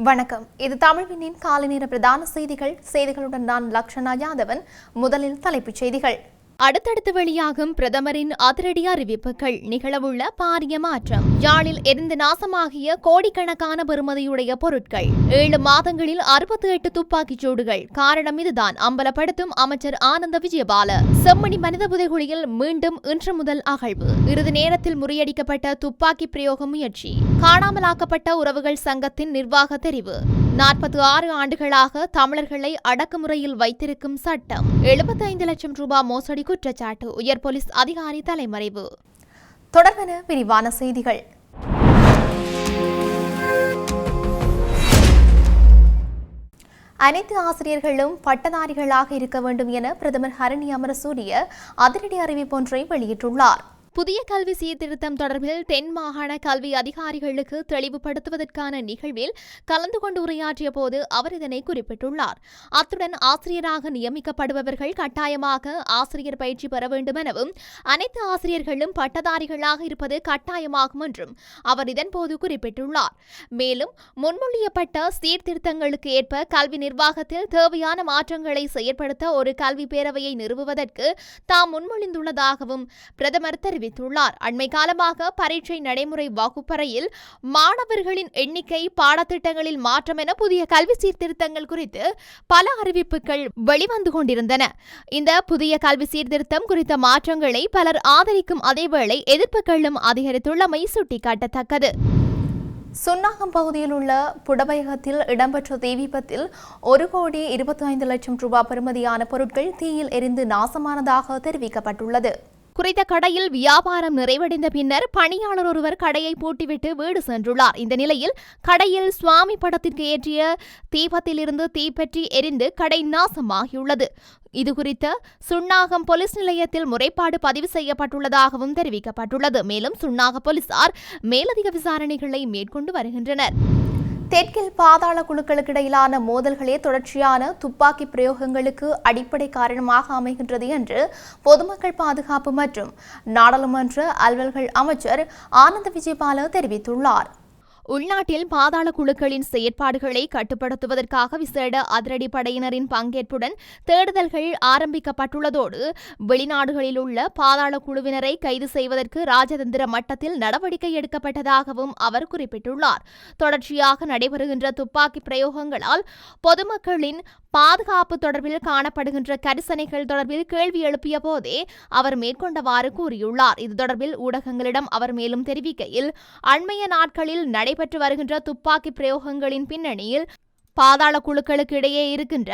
வணக்கம். இது தமிழ்வினின் காலை நேர பிரதான செய்திகள். செய்திகளுடன் நான் லக்ஷனா யாதவன். முதலில் தலைப்புச் செய்திகள். அடுத்தடுத்து வெளியாகும் பிரதமரின் அதிரடி அறிவிப்புகள் நிகழவுள்ள பாரிய மாற்றம். யாழில் எரிந்து நாசமாகிய கோடிக்கணக்கான பெறுமதியுடைய பொருட்கள். ஏழு மாதங்களில் அறுபத்தி எட்டு துப்பாக்கிச் சூடுகள். காரணம் இதுதான். அம்பலப்படுத்தும் அமைச்சர் ஆனந்த விஜயபால. செம்மணி மனித புதைகுழியில் மீண்டும் இன்று முதல் அகழ்வு. இறுதி நேரத்தில் முறியடிக்கப்பட்ட துப்பாக்கி பிரயோக முயற்சி. காணாமலாக்கப்பட்ட உறவுகள் சங்கத்தின் நிர்வாக தெரிவு. நாற்பத்தி ஆறு ஆண்டுகளாக தமிழர்களை அடக்குமுறையில் வைத்திருக்கும் சட்டம். எழுபத்தைந்து லட்சம் ரூபாய் மோசடி குற்றச்சாட்டு உயர் போலீஸ் அதிகாரி தலைமறைவு. தொடர்பென விரிவான செய்திகள். அனைத்து ஆசிரியர்களும் பட்டதாரிகளாக இருக்க வேண்டும் என பிரதமர் ஹரணி அமரசூரிய அதிரடி அறிவிப்பொன்றை வெளியிட்டுள்ளார். புதிய கல்வி சீர்திருத்தம் தொடர்பில் தென் மாகாண கல்வி அதிகாரிகளுக்கு தெளிவுபடுத்துவதற்கான நிகழ்வில் கலந்து கொண்டு உரையாற்றிய போது அவர் இதனை குறிப்பிட்டுள்ளார். அத்துடன் ஆசிரியராக நியமிக்கப்படுபவர்கள் கட்டாயமாக ஆசிரியர் பயிற்சி பெற வேண்டும் எனவும் அனைத்து ஆசிரியர்களும் பட்டதாரிகளாக இருப்பது கட்டாயமாகும் என்றும் அவர் இதன்போது குறிப்பிட்டுள்ளார். மேலும் முன்மொழியப்பட்ட சீர்திருத்தங்களுக்கு ஏற்ப கல்வி நிர்வாகத்தில் தேவையான மாற்றங்களை செயற்படுத்த ஒரு கல்வி பேரவையை நிறுவுவதற்கு தாம் முன்மொழிந்துள்ளதாகவும் பிரதமர் தெரிவித்தார். தெரிவித்துள்ளார். அண்மை காலமாக பரீட்சை நடைமுறை வகுப்பறையில் மாணவர்களின் எண்ணிக்கை பாடத்திட்டங்களில் மாற்றம் என புதிய கல்வி சீர்திருத்தங்கள் குறித்து பல அறிவிப்புகள் வெளிவந்து கொண்டிருந்தன. இந்த புதிய கல்வி சீர்திருத்தம் குறித்த மாற்றங்களை பலர் ஆதரிக்கும் அதேவேளை எதிர்ப்புகளும் அதிகரித்துள்ளமை சுட்டிக்காட்டத்தக்கது. சுன்னாகம் பகுதியில் உள்ள புடவையகத்தில் இடம்பெற்ற தீ விபத்தில் ஒரு கோடி இருபத்தி ஐந்து லட்சம் ரூபாய் பெறுமதியான பொருட்கள் தீயில் எரிந்து நாசமானதாக தெரிவிக்கப்பட்டுள்ளது. குறித்த கடையில் வியாபாரம் நிறைவடைந்த பின்னர் பணியாளர் ஒருவர் கடையை பூட்டிவிட்டு வீடு சென்றுள்ளார். இந்த நிலையில் கடையில் சுவாமி படத்திற்கு ஏற்றிய தீபத்திலிருந்து தீப்பற்றி எரிந்து கடை நாசமாகியுள்ளது. இதுகுறித்த சுன்னாகம் போலீஸ் நிலையத்தில் முறைப்பாடு பதிவு செய்யப்பட்டுள்ளதாகவும் தெரிவிக்கப்பட்டுள்ளது. மேலும் சுன்னாக போலீசார் மேலதிக விசாரணைகளை மேற்கொண்டு வருகின்றனர். தெற்கில் பாதாள குழுக்களுக்கு இடையிலான மோதல்களே தொடர்ச்சியான துப்பாக்கி பிரயோகங்களுக்கு அடிப்படை காரணமாக அமைகின்றது என்று பொதுமக்கள் பாதுகாப்பு மற்றும் நாடாளுமன்ற அலுவல்கள் அமைச்சர் ஆனந்த விஜயபால தெரிவித்துள்ளார். உள்நாட்டில் பாதாள குழுக்களின் செயற்பாடுகளை கட்டுப்படுத்துவதற்காக விசேட அதிரடி படையினரின் பங்கேற்புடன் தேடுதல்கள் ஆரம்பிக்கப்பட்டுள்ளதோடு வெளிநாடுகளில் உள்ள பாதாள குழுவினரை கைது செய்வதற்கு ராஜதந்திர மட்டத்தில் நடவடிக்கை எடுக்கப்பட்டதாகவும் அவர் குறிப்பிட்டுள்ளார். தொடர்ச்சியாக நடைபெறுகின்ற துப்பாக்கி பிரயோகங்களால் பொதுமக்களின் பாதுகாப்பு தொடர்பில் காணப்படுகின்ற கரிசனைகள் தொடர்பில் கேள்வி எழுப்பிய போதே அவர் மேற்கொண்டவாறு கூறியுள்ளார். இது தொடர்பில் ஊடகங்களிடம் அவர் மேலும் தெரிவிக்கையில் அண்மைய நாட்களில் நடைபெற்று வருகின்ற துப்பாக்கி பிரயோகங்களின் பின்னணியில் பாதாள குழுக்களுக்கு இடையே இருக்கின்ற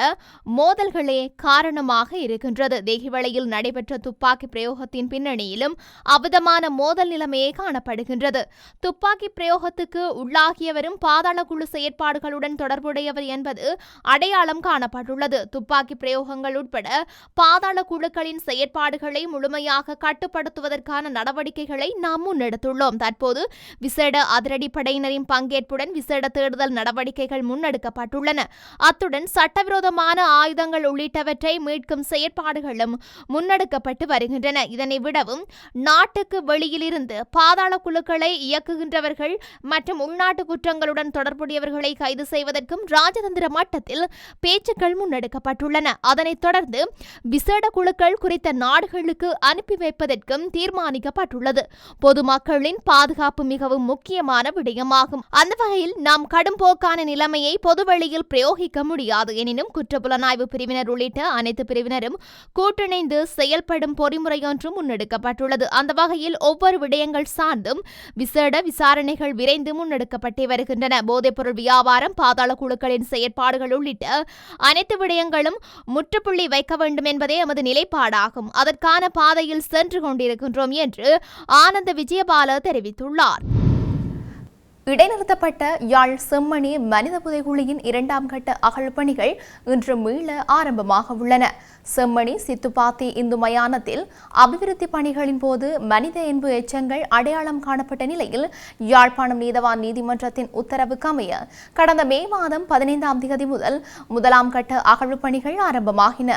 மோதல்களே காரணமாக இருக்கின்றது. தேகிவளையில் நடைபெற்ற துப்பாக்கி பிரயோகத்தின் பின்னணியிலும் அபதமான மோதல் நிலைமையே காணப்படுகின்றது. துப்பாக்கி பிரயோகத்துக்கு உள்ளாகியவரும் பாதாள குழு செயற்பாடுகளுடன் தொடர்புடையவர் என்பது அடையாளம் காணப்பட்டுள்ளது. துப்பாக்கி பிரயோகங்கள் உட்பட பாதாள குழுக்களின் செயற்பாடுகளை முழுமையாக கட்டுப்படுத்துவதற்கான நடவடிக்கைகளை நாம் முன்னெடுத்துள்ளோம். தற்போது விசேட அதிரடிப்படையினரின் பங்கேற்புடன் விசேட தேடுதல் நடவடிக்கைகள் முன்னெடுக்கப்பட்டு செய்யப்பட்டுள்ளன. அத்துடன் சட்டவிரோதமான ஆயுதங்கள் உள்ளிட்டவற்றை மீட்கும் செயற்பாடுகளும் முன்னெடுக்கப்பட்டு வருகின்றன. இதனை விடவும் நாட்டுக்கு வெளியிலிருந்து பாதாள குழுக்களை இயக்குகின்றவர்கள் மற்றும் உள்நாட்டு குற்றங்களுடன் தொடர்புடையவர்களை கைது செய்வதற்கும் ராஜதந்திர மட்டத்தில் பேச்சுக்கள் முன்னெடுக்கப்பட்டுள்ளன. அதனைத் தொடர்ந்து விசேட குழுக்கள் குறித்த நாடுகளுக்கு அனுப்பி வைப்பதற்கும் தீர்மானிக்கப்பட்டுள்ளது. பொதுமக்களின் பாதுகாப்பு மிகவும் முக்கியமான விடயமாகும். அந்த வகையில் நாம் கடும் போக்கான நிலைமையை பொதுவெளி வழியில் பிரயோகிக்க முடியாது. எனினும் குற்றப்புலனாய்வு பிரிவினர் உள்ளிட்ட அனைத்து பிரிவினரும் கூட்டிணைந்து செயல்படும் பொறிமுறை ஒன்றும் முன்னெடுக்கப்பட்டுள்ளது. அந்த வகையில் ஒவ்வொரு விடயங்கள் சார்ந்தும் விசேட விசாரணைகள் விரைந்து முன்னெடுக்கப்பட்டு வருகின்றன. போதைப்பொருள் வியாபாரம் பாதாள குழுக்களின் செயற்பாடுகள் உள்ளிட்ட அனைத்து விடயங்களும் முற்றுப்புள்ளி வைக்க வேண்டும் என்பதே எமது நிலைப்பாடாகும். அதற்கான பாதையில் சென்று கொண்டிருக்கின்றோம் என்று ஆனந்த விஜயபால தெரிவித்துள்ளார். இடைநிறுத்தப்பட்ட யாழ் செம்மணி மனித புதைகுழியின் இரண்டாம் கட்ட அகழ்பணிகள் இன்று மீள ஆரம்பமாக உள்ளன. செம்மணி சித்துப்பாத்தி இந்து மயானத்தில் அபிவிருத்தி பணிகளின் போது மனித என்பு எச்சங்கள் அடையாளம் காணப்பட்ட நிலையில் யாழ்ப்பாணம் நீதவான் நீதிமன்றத்தின் உத்தரவுக்கு அமைய கடந்த மே மாதம் பதினைந்தாம் தேதி முதல் முதலாம் கட்ட அகழ்வு பணிகள் ஆரம்பமாகின.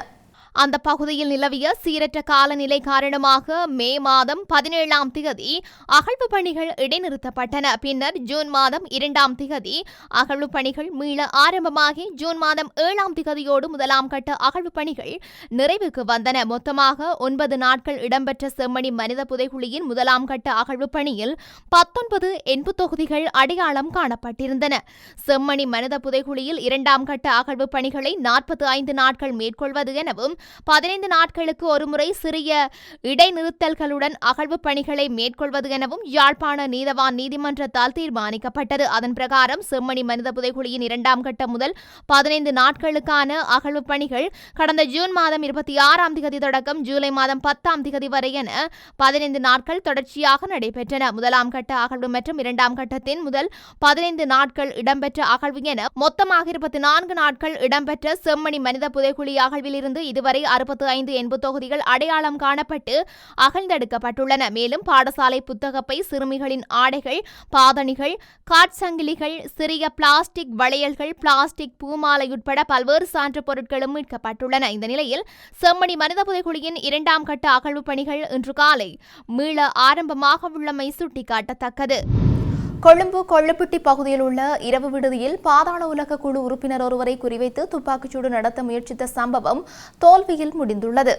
அந்த பகுதியில் நிலவிய சீரற்ற காலநிலை காரணமாக மே மாதம் பதினேழாம் திகதி அகழ்வு பணிகள் இடைநிறுத்தப்பட்டன. பின்னர் ஜூன் மாதம் இரண்டாம் திகதி அகழ்வு பணிகள் மீள ஆரம்பமாகி ஜூன் மாதம் ஏழாம் திகதியோடு முதலாம் கட்ட அகழ்வு பணிகள் நிறைவுக்கு வந்தன. மொத்தமாக ஒன்பது நாட்கள் இடம்பெற்ற செம்மணி மனித புதைகுழியின் முதலாம் கட்ட அகழ்வு பணியில் பத்தொன்பது எண்பு தொகுதிகள் அடையாளம் காணப்பட்டிருந்தன. செம்மணி மனித புதைகுழியில் இரண்டாம் கட்ட அகழ்வு பணிகளை நாற்பத்தி ஐந்து நாட்கள் மேற்கொள்வது எனவும் பதினைந்து நாட்களுக்கு ஒருமுறை சிறிய இடைநிறுத்தல்களுடன் அகழ்வு பணிகளை மேற்கொள்வது எனவும் யாழ்ப்பாண நீதவான் நீதிமன்றத்தால் தீர்மானிக்கப்பட்டது. அதன் பிரகாரம் செம்மணி மனித புதைகுழியின் இரண்டாம் கட்டம் முதல் பதினைந்து நாட்களுக்கான அகழ்வு பணிகள் கடந்த ஜூன் மாதம் இருபத்தி ஆறாம் திகதி தொடக்கம் ஜூலை மாதம் பத்தாம் திகதி வரை என பதினைந்து நாட்கள் தொடர்ச்சியாக நடைபெற்றன. முதலாம் கட்ட அகழ்வு மற்றும் இரண்டாம் கட்டத்தின் முதல் பதினைந்து நாட்கள் இடம்பெற்ற அகழ்வு என மொத்தமாக இருபத்தி நான்கு நாட்கள் இடம்பெற்ற செம்மணி மனித புதைக்குழி அகழ்விலிருந்து இதுவரை வரை அறுபத்து ஐந்து என்பு தொகுதிகள் அடையாளம் காணப்பட்டு அகழ்ந்தெடுக்கப்பட்டுள்ளன. மேலும் பாடசாலை புத்தகப்பை சிறுமிகளின் ஆடைகள் பாதணிகள் காட்சங்கிலிகள் சிறிய பிளாஸ்டிக் வளையல்கள் பிளாஸ்டிக் பூமாலை உட்பட பல்வேறு சான்று பொருட்களும் மீட்கப்பட்டுள்ளன. இந்த நிலையில் செம்மணி மனித புதைக்குழியின் இரண்டாம் கட்ட அகழ்வு பணிகள் இன்று காலை மீள ஆரம்பமாக உள்ளமை சுட்டிக்காட்டத்தக்கது. கொழும்பு கொள்ளுப்பிட்டி பகுதியில் உள்ள இரவு விடுதியில் பாதாள உலக குழு உறுப்பினர் ஒருவரை குறிவைத்து துப்பாக்கிச்சூடு நடத்த முயற்சித்த சம்பவம் தோல்வியில் முடிந்துள்ளது.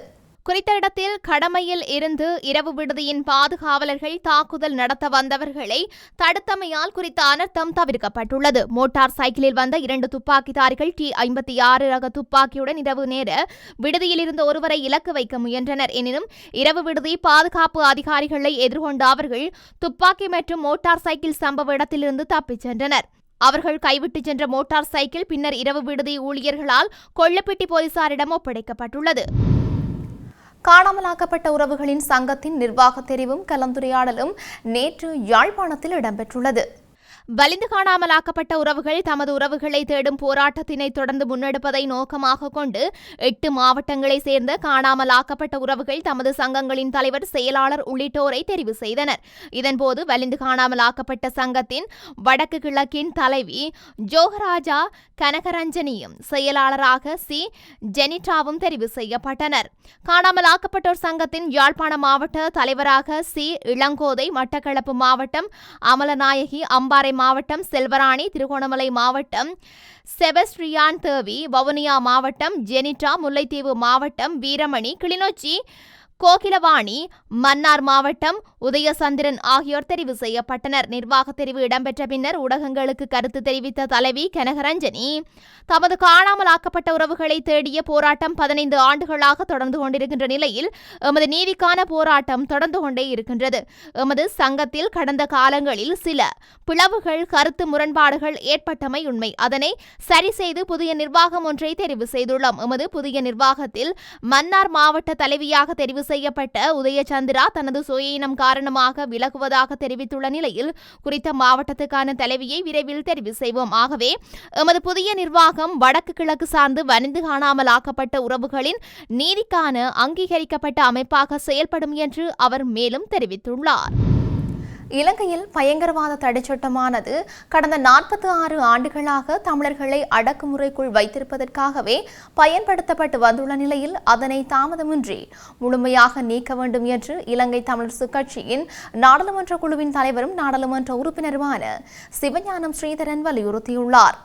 குறித்த இடத்தில் கடமையில் இருந்து இரவு விடுதியின் பாதுகாவலர்கள் தாக்குதல் நடத்த வந்தவர்களை தடுத்தமையால் குறித்த அனர்த்தம் தவிர்க்கப்பட்டுள்ளது. மோட்டார் சைக்கிளில் வந்த இரண்டு துப்பாக்கிதாரிகள் டி ஐம்பத்தி ஆறு ரக துப்பாக்கியுடன் இரவு நேர விடுதியில் இருந்த ஒருவரை இலக்கு வைக்க முயன்றனர். எனினும் இரவு விடுதி பாதுகாப்பு அதிகாரிகளை எதிர்கொண்ட அவர்கள் துப்பாக்கி மற்றும் மோட்டார் சைக்கிள் சம்பவ இடத்திலிருந்து தப்பிச் சென்றனர். அவர்கள் கைவிட்டு சென்ற மோட்டார் சைக்கிள் பின்னர் இரவு விடுதி ஊழியர்களால் கொள்ளப்பட்டி போலீசாரிடம் ஒப்படைக்கப்பட்டுள்ளது. காணாமலாக்கப்பட்ட உறவுகளின் சங்கத்தின் நிர்வாக தெரிவும் கலந்துரையாடலும் நேற்று யாழ்ப்பாணத்தில் இடம்பெற்றுள்ளது. வலிந்து காணாமலாக்கப்பட்ட உறவுகள் தமது உறவுகளை தேடும் போராட்டத்தினை தொடர்ந்து முன்னெடுப்பதை நோக்கமாக கொண்டு எட்டு மாவட்டங்களைச் சேர்ந்த காணாமலாக்கப்பட்ட உறவுகள் தமது சங்கங்களின் தலைவர் செயலாளர் உள்ளிட்டோரை தெரிவு செய்தனர். இதன்போது வலிந்து காணாமலாக்கப்பட்ட சங்கத்தின் வடக்கு கிழக்கின் தலைவி ஜோகராஜா கனகரஞ்சனியும் செயலாளராக சி. ஜெனிட்டாவும் தெரிவு செய்யப்பட்டனர். காணாமலாக்கப்பட்டோர் சங்கத்தின் யாழ்ப்பாண மாவட்ட தலைவராக சி. இளங்கோதை மட்டக்களப்பு மாவட்டம் அமலநாயகி அம்பாறை மாவட்டம் செல்வராணி திருகோணமலை மாவட்டம் செபஸ்ட்ரியான் தேவி வவுனியா மாவட்டம் ஜெனிட்டா முல்லைத்தீவு மாவட்டம் வீரமணி கிளிநொச்சி கோகிலவாணி மன்னார் மாவட்டம் உதயசந்திரன் ஆகியோர் தெரிவு செய்யப்பட்டனர். நிர்வாக தெரிவு இடம்பெற்ற பின்னர் ஊடகங்களுக்கு கருத்து தெரிவித்த தலைவி கனகரஞ்சனி தமது காணாமலாக்கப்பட்ட உறவுகளை தேடிய போராட்டம் பதினைந்து ஆண்டுகளாக தொடர்ந்து கொண்டிருக்கின்ற நிலையில் எமது நீதிக்கான போராட்டம் தொடர்ந்து கொண்டே இருக்கின்றது. எமது சங்கத்தில் கடந்த காலங்களில் சில பிளவுகள் கருத்து முரண்பாடுகள் ஏற்பட்டமை உண்மை. அதனை சரி செய்து புதிய நிர்வாகம் ஒன்றை தெரிவு செய்துள்ளோம். எமது புதிய நிர்வாகத்தில் மன்னார் மாவட்ட தலைவியாக தெரிவு செய்யப்பட்ட உதயசந்திரா தனது சுயீனம் காரணமாக விலகுவதாக தெரிவித்துள்ள நிலையில் குறித்த மாவட்டத்துக்கான தலைவியை விரைவில் தெரிவு செய்வோம். ஆகவே எமது புதிய நிர்வாகம் வடக்கு கிழக்கு சார்ந்து வனிந்து காணாமலாக்கப்பட்ட உறவுகளின் நீதிக்கான அங்கீகரிக்கப்பட்ட அமைப்பாக செயல்படும் என்று அவர் மேலும் தெரிவித்துள்ளார். இலங்கையில் பயங்கரவாத தடைச்சட்டமானது கடந்த நாற்பத்தி ஆறு ஆண்டுகளாக தமிழர்களை அடக்குமுறைக்குள் வைத்திருப்பதற்காகவே பயன்படுத்தப்பட்டு வந்துள்ள நிலையில் அதனை தாமதமின்றி முழுமையாக நீக்க வேண்டும் என்று இலங்கை தமிழரசு கட்சியின் நாடாளுமன்ற குழுவின் தலைவரும் நாடாளுமன்ற உறுப்பினருமான சிவஞானம் ஸ்ரீதரன் வலியுறுத்தியுள்ளார்.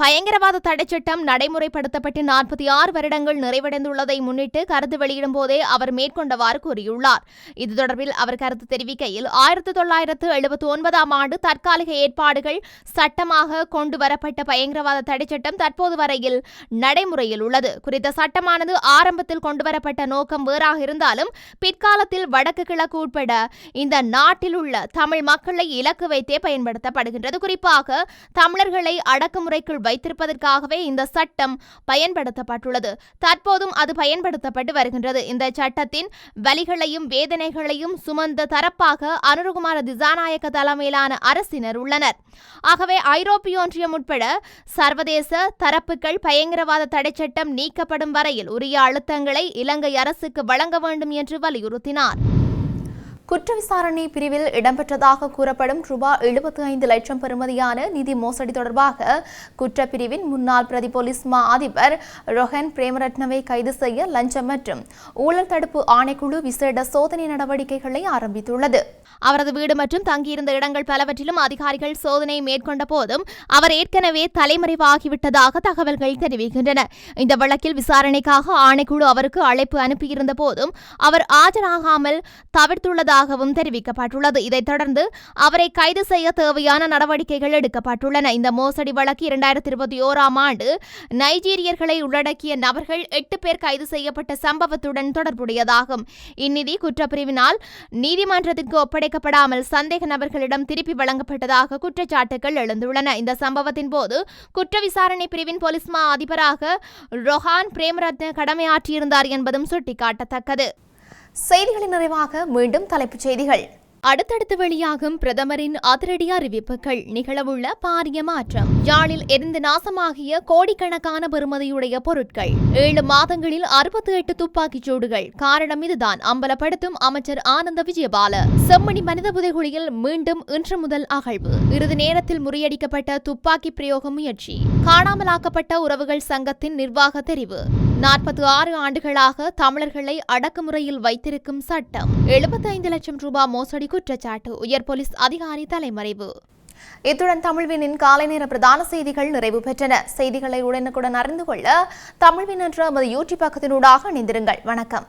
பயங்கரவாத தடைச்சட்டம் நடைமுறைப்படுத்தப்பட்டு நாற்பத்தி ஆறு வருடங்கள் நிறைவடைந்துள்ளதை முன்னிட்டு கருத்து வெளியிடும் போதே அவர் மேற்கொண்டவாறு கூறியுள்ளார். இது தொடர்பில் அவர் கருத்து தெரிவிக்கையில் ஆயிரத்தி தொள்ளாயிரத்து எழுபத்தி ஒன்பதாம் ஆண்டு தற்காலிக ஏற்பாடுகள் சட்டமாக கொண்டு வரப்பட்ட பயங்கரவாத தடைச்சட்டம் தற்போது வரையில் நடைமுறையில் உள்ளது. குறித்த சட்டமானது ஆரம்பத்தில் கொண்டுவரப்பட்ட நோக்கம் வேறாக இருந்தாலும் பிற்காலத்தில் வடக்கு கிழக்கு உட்பட இந்த நாட்டில் உள்ள தமிழ் மக்களை இலக்கு வைத்தே பயன்படுத்தப்படுகின்றது. குறிப்பாக தமிழர்களை அடக்குமுறைக்குள் வைத்திருப்பதற்காகவே இந்த சட்டம் பயன்படுத்தப்பட்டுள்ளது. தற்போதும் அது பயன்படுத்தப்பட்டு வருகின்றது. இந்த சட்டத்தின் வலிகளையும் வேதனைகளையும் சுமந்த தரப்பாக அனுருகுமார திசாநாயக்க தலைமையிலான அரசினர் உள்ளனர். ஆகவே ஐரோப்பிய ஒன்றியம் உட்பட சர்வதேச தரப்புகள் பயங்கரவாத தடைச்சட்டம் நீக்கப்படும் வரையில் உரிய அழுத்தங்களை இலங்கை அரசுக்கு வழங்க வேண்டும் என்று வலியுறுத்தினார். குற்ற விசாரணை பிரிவில் இடம்பெற்றதாக கூறப்படும் ரூபாய் எழுபத்தி ஐந்து லட்சம் பெறுமதியான நிதி மோசடி தொடர்பாக குற்றப்பிரிவின் முன்னாள் பிரதி போலீஸ் மா அதிபர் ரொஹன் பிரேமரட்னவை கைது செய்ய லஞ்சம் மற்றும் ஊழல் தடுப்பு ஆணைக்குழு விசேட சோதனை நடவடிக்கைகளை ஆரம்பித்துள்ளது. அவரது வீடு மற்றும் தங்கியிருந்த இடங்கள் பலவற்றிலும் அதிகாரிகள் சோதனை மேற்கொண்ட போதும் அவர் ஏற்கனவே தலைமறைவாகிவிட்டதாக தகவல்கள் தெரிவிக்கின்றன. இந்த வழக்கில் விசாரணைக்காக ஆணைக்குழு அவருக்கு அழைப்பு அனுப்பியிருந்த போதும் அவர் ஆஜராகாமல் தவிர்த்துள்ளதாகவும் தெரிவிக்கப்பட்டுள்ளது. இதைத் தொடர்ந்து அவரை கைது செய்ய தேவையான நடவடிக்கைகள் எடுக்கப்பட்டுள்ளன. இந்த மோசடி வழக்கு இரண்டாயிரத்தி இருபத்தி ஓராம் ஆண்டு நைஜீரியர்களை உள்ளடக்கிய நபர்கள் எட்டு பேர் கைது செய்யப்பட்ட சம்பவத்துடன் தொடர்புடையதாகும். இந்நிதி குற்றப்பிரிவினால் நீதிமன்றத்திற்கு ஒப்படைக்கப்படாமல் சந்தேக நபர்களிடம் திருப்பி வழங்கப்பட்டதாக குற்றச்சாட்டுகள் எழுந்துள்ளன. இந்த சம்பவத்தின் போது குற்ற விசாரணை பிரிவின் போலீஸ் மா அதிபராக ரொஹான் பிரேமரத்ன கடமையாற்றியிருந்தார் என்பதும் சுட்டிக்காட்டத்தக்கது. செய்திகளின் நிறைவாக மீண்டும் தலைப்புச் செய்திகள். அடுத்தடுத்து வெளியாகும் பிரதமரின் அதிரடி அறிவிப்புகள் நிகழவுள்ள பாரிய மாற்றம். யாழில் எரிந்து நாசமாகிய கோடிக்கணக்கான பெறுமதியுடைய பொருட்கள். ஏழு மாதங்களில் அறுபத்தி எட்டு துப்பாக்கிச் சூடுகள். காரணம் இதுதான். அம்பலப்படுத்தும் அமைச்சர் ஆனந்த விஜயபால. செம்மணி மனித புதைகுழியில் மீண்டும் இன்று முதல் அகழ்வு. இறுதி நேரத்தில் முறியடிக்கப்பட்ட துப்பாக்கி பிரயோக முயற்சி. காணாமலாக்கப்பட்ட உறவுகள் சங்கத்தின் நிர்வாக தெரிவு. நாற்பத்தி ஆறு ஆண்டுகளாக தமிழர்களை அடக்குமுறையில் வைத்திருக்கும் சட்டம். எழுபத்தைந்து லட்சம் ரூபாய் மோசடி குற்றச்சாட்டு. உயர் போலீஸ் அதிகாரி தலைமறைவு. இத்துடன் தமிழ்வினின் காலை நேர பிரதான செய்திகள் நிறைவு பெற்றன. செய்திகளை உடனுக்குடன் அறிந்து கொள்ள தமிழ்வின் என்ற நமது யூடியூப் பக்கத்தினூடாக இணைந்திருங்கள். வணக்கம்.